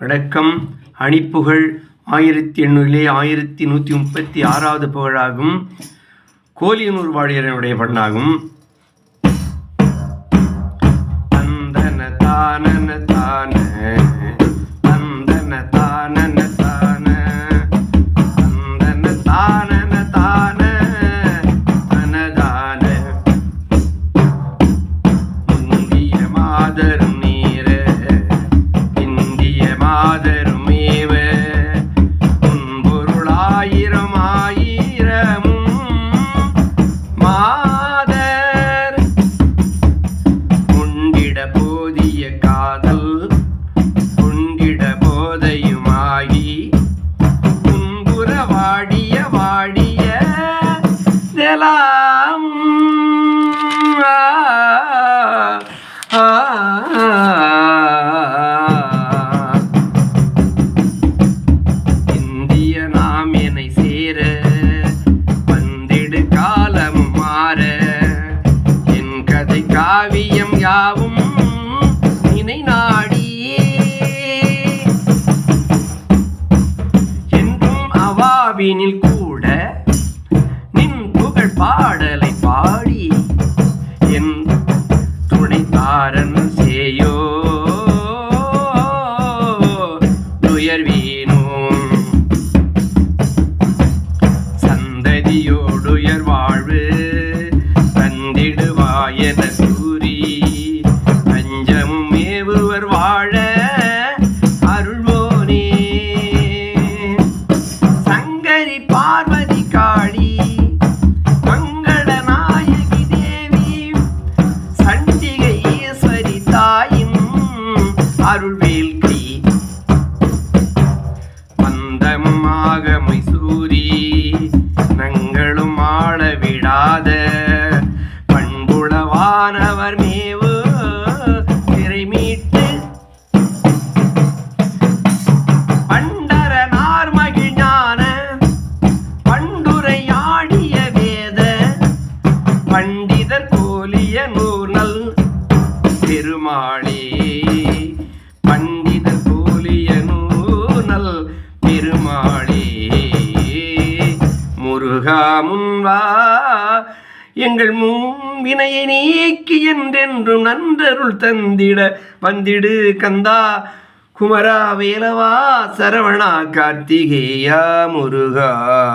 வணக்கம். அணிப்புகழ் ஆயிரத்தி எண்ணூறிலே ஆயிரத்தி நூற்றி முப்பத்தி ஆறாவது புகழாகும். கோலியனூர் வாழியரனுடைய பண்ணாகும் தந்தன தானன தான தந்தன தானன தான தந்தன தானன தான தனதான. முந்திய காதல் அவாவினில் கூட நின் புகழ் பாடலை பாடி என் துணைத்தாரன் அருள்வேல் கை மந்தமாக மைசூரி நங்களும் ஆள விடாத பண்புளவானவர் மேவு திரை மீட்டு. பண்டரனார் மகிழ்ஞான பண்டுரையாடிய வேத பண்டிதர் கோலிய நூனல் பெருமாளே. முருகா முன்வா எங்கள் முன்வினையை நீக்கி என்றென்றும் நன்றருள் தந்திட வந்திடு கந்தா. குமரா வேலவா சரவணா கார்த்திகேயா முருகா.